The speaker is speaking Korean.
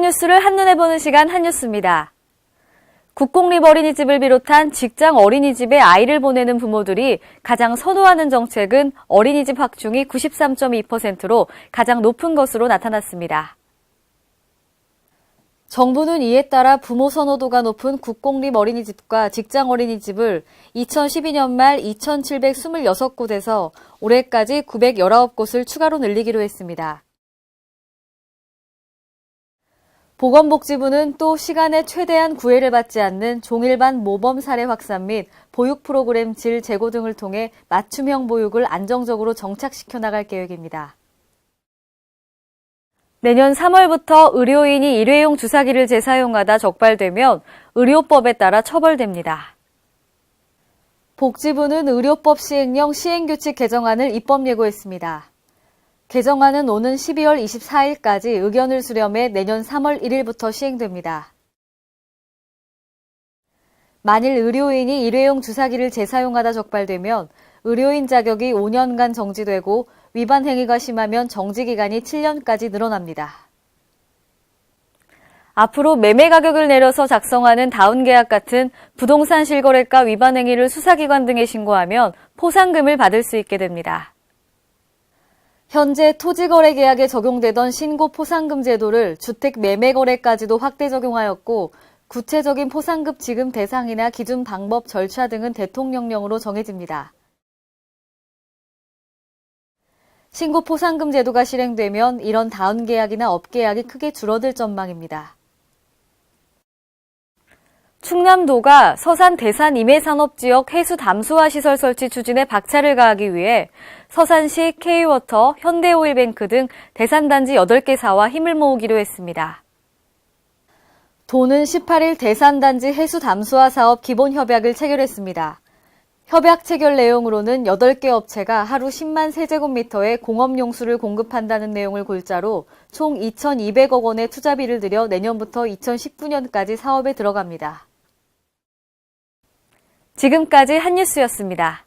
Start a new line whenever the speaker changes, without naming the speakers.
뉴스를 한눈에 보는 시간 한뉴스입니다. 국공립 어린이집을 비롯한 직장 어린이집에 아이를 보내는 부모들이 가장 선호하는 정책은 어린이집 확충이 93.2%로 가장 높은 것으로 나타났습니다. 정부는 이에 따라 부모 선호도가 높은 국공립 어린이집과 직장 어린이집을 2012년 말 2,726곳에서 올해까지 919곳을 추가로 늘리기로 했습니다. 보건복지부는 또 시간에 최대한 구애를 받지 않는 종일반 모범 사례 확산 및 보육 프로그램 질 제고 등을 통해 맞춤형 보육을 안정적으로 정착시켜 나갈 계획입니다. 내년 3월부터 의료인이 일회용 주사기를 재사용하다 적발되면 의료법에 따라 처벌됩니다. 복지부는 의료법 시행령 시행규칙 개정안을 입법 예고했습니다. 개정안은 오는 12월 24일까지 의견을 수렴해 내년 3월 1일부터 시행됩니다. 만일 의료인이 일회용 주사기를 재사용하다 적발되면 의료인 자격이 5년간 정지되고 위반 행위가 심하면 정지 기간이 7년까지 늘어납니다. 앞으로 매매 가격을 내려서 작성하는 다운 계약 같은 부동산 실거래가 위반 행위를 수사기관 등에 신고하면 포상금을 받을 수 있게 됩니다. 현재 토지거래 계약에 적용되던 신고 포상금 제도를 주택 매매 거래까지도 확대 적용하였고 구체적인 포상급 지급 대상이나 기준 방법 절차 등은 대통령령으로 정해집니다. 신고 포상금 제도가 실행되면 이런 다운 계약이나 업 계약이 크게 줄어들 전망입니다. 충남도가 서산 대산 임해산업지역 해수 담수화 시설 설치 추진에 박차를 가하기 위해 서산시 K워터, 현대오일뱅크 등 대산단지 8개 사와 힘을 모으기로 했습니다. 도는 18일 대산단지 해수 담수화 사업 기본 협약을 체결했습니다. 협약 체결 내용으로는 8개 업체가 하루 10만 세제곱미터의 공업 용수를 공급한다는 내용을 골자로 총 2,200억 원의 투자비를 들여 내년부터 2019년까지 사업에 들어갑니다. 지금까지 한뉴스였습니다.